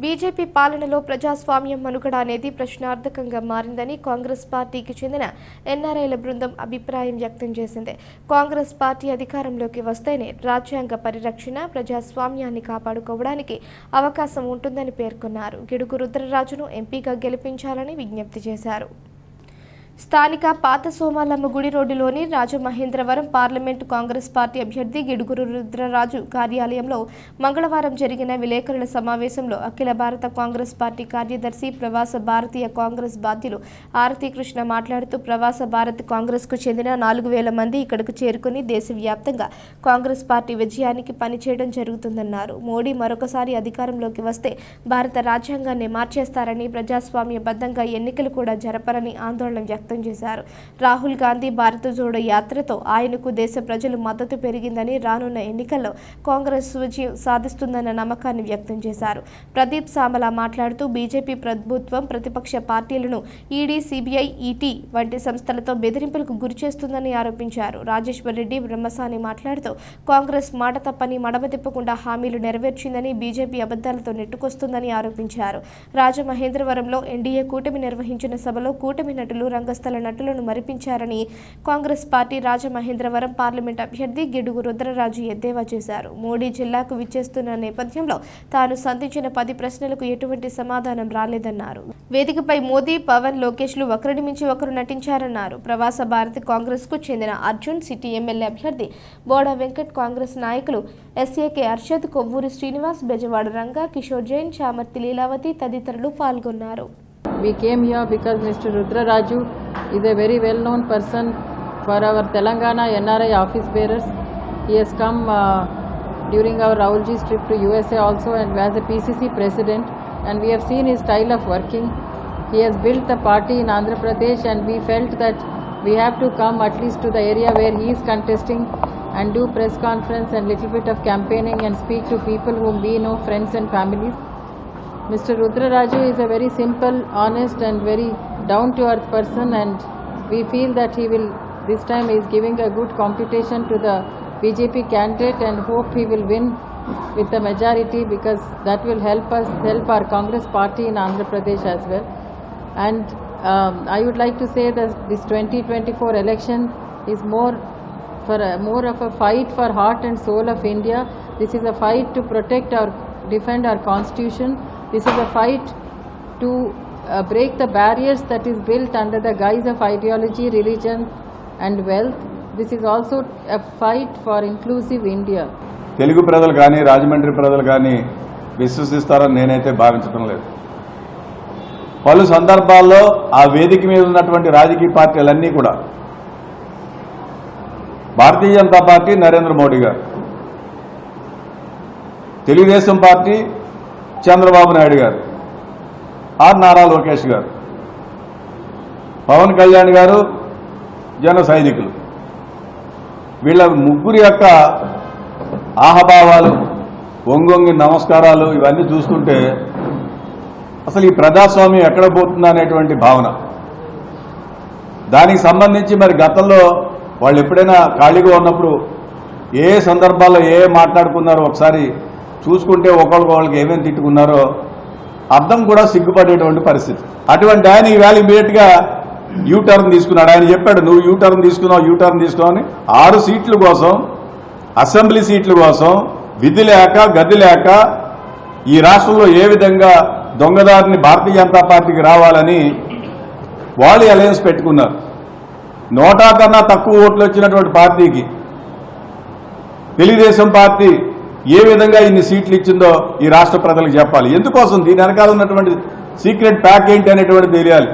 BJP పాలనలో ప్రజాస్వామ్యం మనుగడ అనేది ప్రశ్నార్థకంగా మారిందని కాంగ్రెస్ పార్టీకి చెందిన ఎన్ఆర్ఐల బృందం అభిప్రాయం వ్యక్తం చేసింది. కాంగ్రెస్ పార్టీ అధికారంలోకి వస్తేనే రాజ్యాంగ పరిరక్షణ ప్రజాస్వామ్యాన్ని కాపాడుకోవడానికి అవకాశం ఉంటుందని పేర్కొన్నారు. గిడుగు రుద్రరాజును ఎంపీగా గెలిపించాలని విజ్ఞప్తి చేశారు. స్థానిక పాత సోమాలమ్మ గుడి రోడ్డులోని రాజమహేంద్రవరం పార్లమెంటు కాంగ్రెస్ పార్టీ అభ్యర్థి గిడుగురు రుద్రరాజు కార్యాలయంలో మంగళవారం జరిగిన విలేకరుల సమావేశంలో అఖిల భారత కాంగ్రెస్ పార్టీ కార్యదర్శి ప్రవాస భారతీయ కాంగ్రెస్ బాధ్యులు ఆరతి కృష్ణ మాట్లాడుతూ ప్రవాస భారత్ కాంగ్రెస్కు చెందిన నాలుగు వేల మంది ఇక్కడకు చేరుకుని దేశవ్యాప్తంగా కాంగ్రెస్ పార్టీ విజయానికి పనిచేయడం జరుగుతుందన్నారు. మోడీ మరొకసారి అధికారంలోకి వస్తే భారత రాజ్యాంగాన్ని మార్చేస్తారని ప్రజాస్వామ్యబద్ధంగా ఎన్నికలు కూడా జరపరని ఆందోళన వ్యక్తం వ్యక్తం చేశారు. రాహుల్ గాంధీ భారత జోడో యాత్రతో ఆయనకు దేశ ప్రజలు మద్దతు పెరిగిందని రానున్న ఎన్నికల్లో కాంగ్రెస్ విజయం సాధిస్తుందన్న నమ్మకాన్ని వ్యక్తం చేశారు. ప్రదీప్ సామల మాట్లాడుతూ బీజేపీ ప్రభుత్వం ప్రతిపక్ష పార్టీలను ఈడీ సిబిఐ ఈటీ వంటి సంస్థలతో బెదిరింపులకు గురి చేస్తుందని ఆరోపించారు. రాజేశ్వర్ రెడ్డి బ్రహ్మసాని మాట్లాడుతూ కాంగ్రెస్ మాట తప్పని మడమ తిప్పకుండా హామీలు నెరవేర్చిందని బీజేపీ అబద్దాలతో నెట్టుకొస్తుందని ఆరోపించారు. రాజమహేంద్రవరంలో ఎన్డీఏ కూటమి నిర్వహించిన సభలో కూటమి నటులు రంగ రంగస్థల నటులను మరిపించారని కాంగ్రెస్ పార్టీ రాజమహేంద్రవరం పార్లమెంట్ అభ్యర్థి గిడుగు రుద్రరాజు ఎద్దేవా చేశారు. మోడీ జిల్లాకు విచ్చేస్తున్న నేపథ్యంలో తాను సంధించిన పది ప్రశ్నలకు ఎటువంటి సమాధానం రాలేదన్నారు. వేదికపై మోదీ పవన్ లోకేష్లు ఒకరిని మించి ఒకరు నటించారన్నారు. ప్రవాస భారత్ కాంగ్రెస్కు చెందిన అర్జున్ సిటీ ఎమ్మెల్యే అభ్యర్థి బోడ వెంకట్ కాంగ్రెస్ నాయకులు S A K Arshad Kovvuri Srinivas Bezawada Ranga Kishore Jain Chamarthi Leelavathi తదితరులు పాల్గొన్నారు. We came here because Mr. Rudra is a very well known person for our Telangana NRI office bearers. He has come uh, during our Rahulji's trip to USA also and as a PCC president and we have seen his style of working. He has built the party in Andhra Pradesh and we felt that we have to come at least to the area where he is contesting and do press conference and little bit of campaigning and speak to people whom we know, friends and families. Mr. Rudra Raju is a very simple, honest, and very down to earth person, and we feel that he will this time is giving a good computation to the BJP candidate and hope he will win with the majority because that will help us help our Congress party in Andhra Pradesh as well. And um, I would like to say that this 2024 election is more for a, more of a fight for heart and soul of India. This is a fight to protect our, defend our constitution. This is a fight to uh, break the barriers that is built under the guise of ideology, religion, and wealth. This is also a fight for inclusive India. Telugu ప్రజలు కానీ రాజమండ్రి ప్రజలు కానీ విశ్వసిస్తారని నేనైతే భావించడం లేదు పలు సందర్భాల్లో ఆ వేదిక మీద ఉన్నటువంటి రాజకీయ పార్టీలన్నీ కూడా భారతీయ జనతా పార్టీ నరేంద్ర మోడీ గారు తెలుగుదేశం పార్టీ చంద్రబాబు నాయుడు గారు ఆర్ నారా లోకేష్ గారు. పవన్ కళ్యాణ్ గారు జన సైనికులు. వీళ్ళ ముగ్గురి యొక్క ఆహభావాలు ఒంగొంగి నమస్కారాలు ఇవన్నీ చూస్తుంటే అసలు ఈ ప్రజాస్వామ్యం ఎక్కడ పోతుందా అనేటువంటి భావన. దానికి సంబంధించి మరి గతంలో వాళ్ళు ఎప్పుడైనా ఖాళీగా ఉన్నప్పుడు ఏ సందర్భాల్లో ఏ మాట్లాడుకున్నారో ఒకసారి చూసుకుంటే ఒకళ్ళకి వాళ్ళకి ఏమేమి తిట్టుకున్నారో అర్థం కూడా సిగ్గుపడేటువంటి పరిస్థితి. అటువంటి ఆయన ఈవేళ ఇమీడియట్గా యూ టర్న్ తీసుకున్నాడు. ఆయన చెప్పాడు నువ్వు యూ టర్న్ తీసుకున్నావు యూ టర్న్ తీసుకున్నావు అని. ఆరు సీట్ల కోసం అసెంబ్లీ సీట్ల కోసం విధి లేక గది లేక ఈ రాష్ట్రంలో ఏ విధంగా దొంగదారిని భారతీయ జనతా పార్టీకి రావాలని వాళ్ళు అలయన్స్ పెట్టుకున్నారు. నోటా కన్నా తక్కువ ఓట్లు వచ్చినటువంటి పార్టీకి తెలుగుదేశం పార్టీ ఏ విధంగా ఇన్ని సీట్లు ఇచ్చిందో ఈ రాష్ట్ర ప్రజలకు చెప్పాలి. ఎందుకోసం? దీని వెనకాల ఉన్నటువంటి సీక్రెట్ ప్యాక్ ఏంటి అనేటువంటిది తెలియాలి.